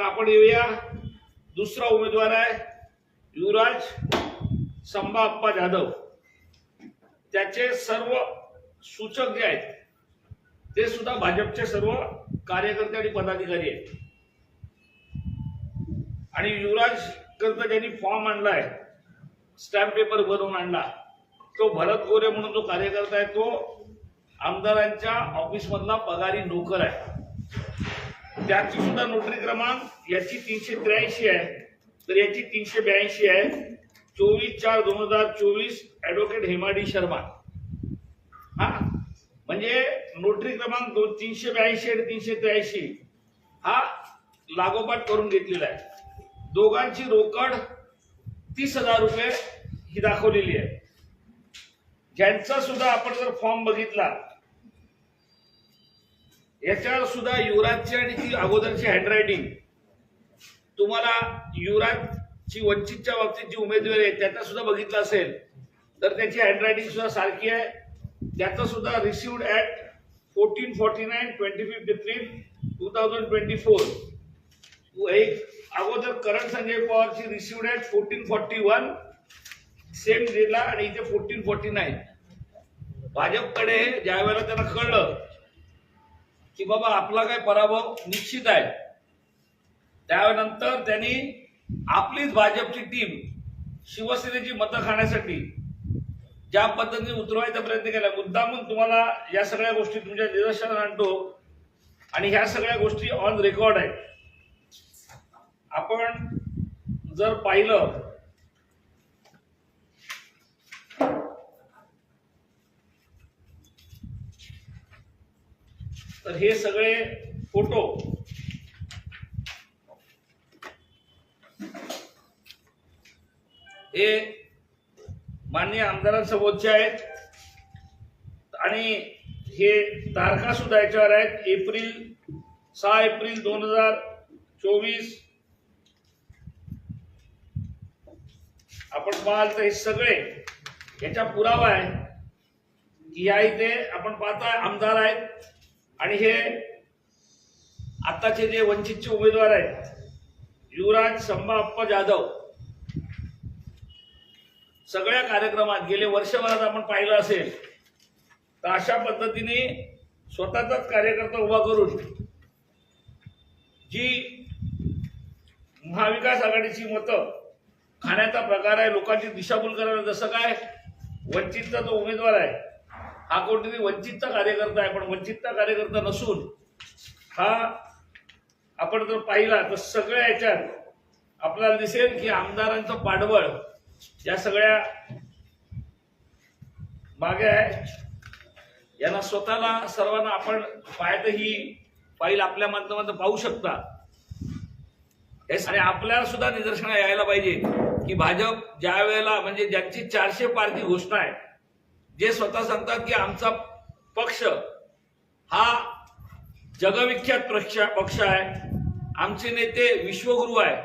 तर आपण येऊया. दुसरा उमेदवार आहे युवराज संभाप्पा जाधव. त्याचे सर्व सूचक जे आहेत ते सुद्धा भाजपचे सर्व कार्यकर्ते आणि पदाधिकारी आहेत. आणि युवराज करता ज्यांनी फॉर्म आणलाय स्टॅम्प पेपर भरून आणला तो भरत गोरे म्हणून जो कार्यकर्ता आहे तो आमदारांच्या ऑफिसमधला पगारी नोकर आहे. त्याची सुद्धा नोटरी क्रमांक याची तीनशे त्र्याऐंशी आहे. तर याची तीनशे ब्याऐंशी आहे. चोवीस चार दोन हजार चोवीस ऍडव्होकेट हेमाडी शर्मा. हा? म्हणजे नोटरी क्रमांक दोन तीनशे ब्याऐंशी आणि तीनशे त्र्याऐंशी. हा लागोपाठ करून घेतलेला आहे. दोघांची रोकड तीस हजार रुपये ही दाखवलेली आहे. ज्यांचा सुद्धा आपण जर फॉर्म बघितला याच्यावर सुद्धा युवराजची आणि ती अगोदरची हँडरायटिंग तुम्हाला युवराजची वंचितच्या बाबतीत जी उमेदवारी आहे त्याचा सुद्धा बघितलं असेल तर त्याची हँडरायटिंग सुद्धा सारखी आहे. त्याचा सुद्धा received at fourteen forty nine twenty fifty April two thousand twenty four एक अगोदर current Sanjay पवारची received at fourteen forty one same डेला आणि इथे फोर्टीन फोर्टी नाईन भाजपकडे ज्या वेळेला त्यांना कळलं की बाबा आपला काय पराभव निश्चित आहे. त्यानंतर त्यांनी आपलीच भाजपची टीम शिवसेनेची मतं खाण्यासाठी ज्या पद्धतीने उतरवायचा प्रयत्न केला. मुद्दामून तुम्हाला या सगळ्या गोष्टी तुमच्या निदर्शनात आणतो. आणि ह्या सगळ्या गोष्टी ऑन रेकॉर्ड आहेत. आपण जर पाहिलं तर हे सगळे फोटो हे माननीय आमदारांसमोरचे आहेत. आणि हे तारखा सुद्धा याच्यावर आहेत. एप्रिल सहा एप्रिल दोन हजार चोवीस. आपण पाहाल तर हे सगळे याचा पुरावा आहे की या इथे आपण पाहता आमदार आहेत. आणि हे आताचे जे वंचितचे उमेदवार आहेत युवराज संभाप्पा जाधव सगळ्या कार्यक्रमात गेले वर्षभरात आपण पाहिलं असेल तर अशा पद्धतीने स्वतःचाच कार्यकर्ता उभा करून जी महाविकास आघाडीची मतं खाण्याचा प्रकार आहे लोकांची दिशाभूल करायला जसं काय वंचितचा जो उमेदवार आहे हा कोणतरी वंचितचा कार्यकर्ता आहे पण वंचितचा कार्यकर्ता नसून हा आपण जर पाहिला तर सगळ्या याच्यात आपल्याला दिसेल की आमदारांचं पाठबळ या सगळ्या मागे आहे. यांना स्वतःला सर्वांना आपण पाहत ही फाईल आपल्या माध्यमातून पाहू शकता. हे आणि आपल्याला सुद्धा निदर्शना यायला पाहिजे की भाजप ज्या वेळेला म्हणजे ज्यांची चारशे पारची घोषणा आहे जे स्वतः सांगतात की आमचा पक्ष हा जगविख्यात पक्ष पक्ष आहे. आमचे नेते विश्वगुरु आहे.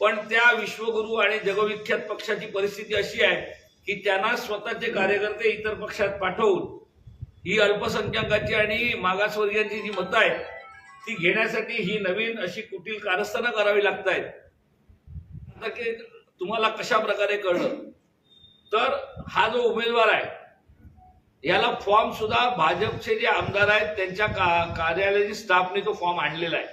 पण त्या विश्वगुरु आणि जगविख्यात पक्षाची परिस्थिती अशी आहे की त्यांना स्वतःचे कार्यकर्ते इतर पक्षात पाठवून ही अल्पसंख्याकाची आणि मागासवर्गीयांची जी मतं आहेत ती घेण्यासाठी ही नवीन अशी कुटील कारस्थानं करावी लागत आहेत की तुम्हाला कशा प्रकारे कळलं? तर हा जो उमेदवार आहे याला फॉर्म सुद्धा भाजपचे जे आमदार आहेत त्यांच्या का कार्यालयाची स्टाफने तो फॉर्म आणलेला आहे.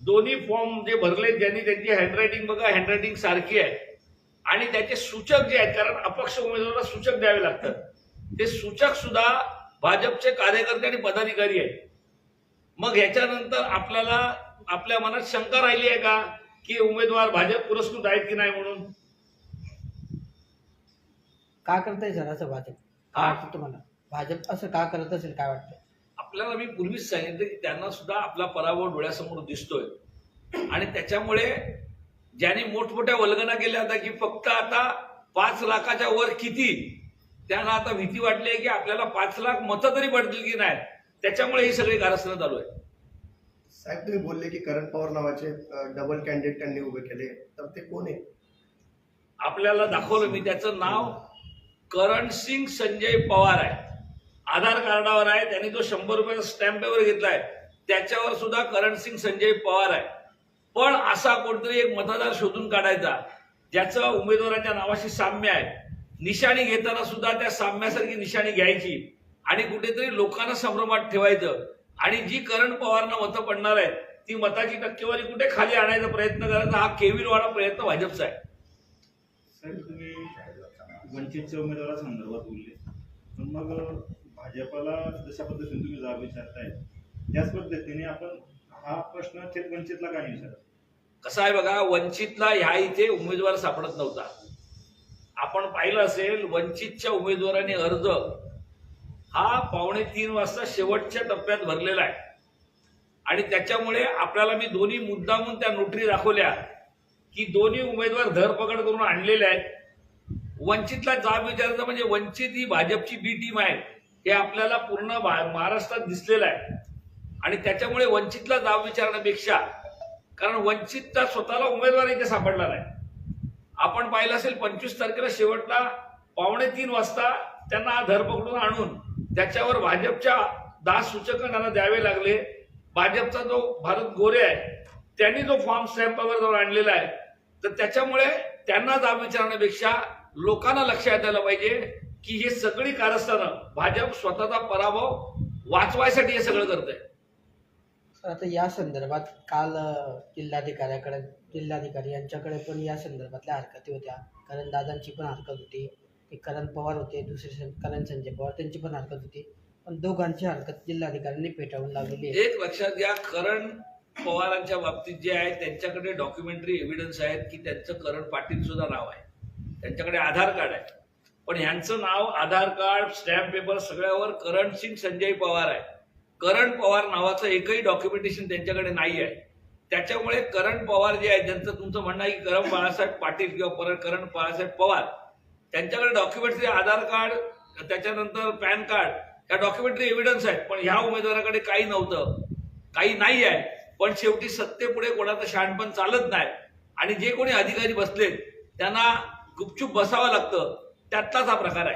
दोन्ही फॉर्म जे भरले ज्यांनी त्यांची हँडरायटिंग बघा हँडरायटिंग सारखी आहे. आणि त्याचे सूचक जे आहेत कारण अपक्ष उमेदवाराला सूचक द्यावे लागतात. ते सूचक सुद्धा भाजपचे कार्यकर्ते आणि पदाधिकारी आहेत. मग ह्याच्यानंतर आपल्याला आपल्या मनात शंका राहिली आहे का की उमेदवार भाजप पुरस्कृत आहेत की नाही म्हणून? का करताय सर असं भाजप? काय वाटतं तुम्हाला? भाजप असं का करत असेल काय वाटतं? आपल्याला मी पूर्वीच सांगितलं की त्यांना सुद्धा आपला पराभव डोळ्यासमोर दिसतोय. आणि त्याच्यामुळे ज्यांनी मोठमोठ्या वल्गना केल्या होत्या की फक्त आता पाच लाखाच्या वर किती त्यांना आता भीती वाटली आहे की आपल्याला पाच लाख मतं तरी पडतील की नाही? त्याच्यामुळे ही सगळी कारस्थानं चालू आहे साहेब तुम्ही बोलले की करण पवार नावाचे डबल कॅन्डिडेट त्यांनी उभे केले. तर ते कोण आहे? आपल्याला दाखवलं मी त्याचं नाव. करण सिंग संजय पवार आहे. आधार कार्डावर आहे. त्यांनी जो शंभर रुपयाचा स्टॅम्प पेपर घेतलाय. त्याच्यावर सुद्धा करण सिंग संजय पवार आहे. पण असा कोणतरी एक मतदार शोधून काढायचा ज्याचं उमेदवाराच्या नावाशी साम्य आहे. निशाणी घेताना सुद्धा त्या साम्यासारखी निशाणी घ्यायची आणि कुठेतरी लोकांना संभ्रमात ठेवायचं. आणि जी करण पवारना मतं पडणार आहेत ती मताची टक्केवारी कुठे खाली आणायचा प्रयत्न करायचा हा केविलवाडा प्रयत्न भाजपचा आहे. साहेब तुम्ही वंचितच्या उमेदवारासंदर्भात बोलले. पण मग भाजपाला जशा पद्धतीने तुम्ही जाब विचारताय त्याच पद्धतीने आपण हा प्रश्न थेट वंचितला का विचारत? कसं आहे बघा वंचितला ह्या इथे उमेदवार सापडत नव्हता. आपण पाहिलं असेल वंचितच्या उमेदवाराने अर्ज हा पावणे तीन वाजता शेवटच्या टप्प्यात भरलेला आहे. आणि त्याच्यामुळे आपल्याला मी दोन्ही मुद्दामून त्या नोटरी दाखवल्या की दोन्ही उमेदवार धरपकड करून आणलेले आहेत. वंचितला जाब विचारायचा म्हणजे वंचित ही भाजपची बी टीम आहे. हे आपल्याला पूर्ण भा- महाराष्ट्रात दिसलेलं आहे. आणि त्याच्यामुळे वंचितला जाब विचारण्यापेक्षा कारण वंचितचा स्वतःला उमेदवार इथे सापडला नाही. आपण पाहिलं असेल पंचवीस तारखेला शेवटला पावणे तीन वाजता त्यांना धर धरपकडून आणून त्याच्यावर भाजपच्या दहा सूचक त्यांना द्यावे लागले. भाजपचा जो भारत गोरे आहे त्यांनी जो फॉर्म स्टॅम्पावर जाऊन आणलेला आहे तर त्याच्यामुळे त्यांना जाब विचारण्यापेक्षा लोकांना लक्षात यायला पाहिजे की हे सगळी कारस्थानं भाजप स्वतःचा पराभव वाचवायसाठी हे सगळं करत आहे आता या संदर्भात काल जिल्हाधिकाऱ्याकडे जिल्हाधिकारी यांच्याकडे पण या संदर्भातल्या हरकती होत्या. कारण दादांची पण हरकत होती. एक करण पवार होते दुसरे करण संजय पवार त्यांची पण हरकत होती. पण दोघांची हरकत जिल्हाधिकाऱ्यांनी पेटाळून लावलेली आहे. एक लक्षात घ्या करण पवारांच्या बाबतीत जे आहे त्यांच्याकडे डॉक्युमेंटरी एव्हिडन्स आहेत की त्यांचं करण पाटील सुद्धा नाव आहे. त्यांच्याकडे आधार कार्ड आहे. पण ह्यांचं नाव आधार कार्ड स्टॅम्प पेपर सगळ्यावर करण सिंग संजय पवार आहे. करण पवार नावाचं एकही डॉक्युमेंटेशन त्यांच्याकडे नाही आहे. त्याच्यामुळे करण पवार जे आहे ज्यांचं तुमचं म्हणणं आहे की करण बाळासाहेब पाटील किंवा परत करण बाळासाहेब पवार त्यांच्याकडे डॉक्युमेंटरी आधार कार्ड त्याच्यानंतर पॅन कार्ड या डॉक्युमेंटरी एव्हिडन्स आहेत. पण ह्या उमेदवाराकडे काही नव्हतं. काही नाही आहे. पण शेवटी सत्तेपुढे कोणाचं शहाणपण चालत नाही. आणि जे कोणी अधिकारी बसलेत त्यांना गुपचूप बसावं लागतं. त्यातलाच हा प्रकार आहे.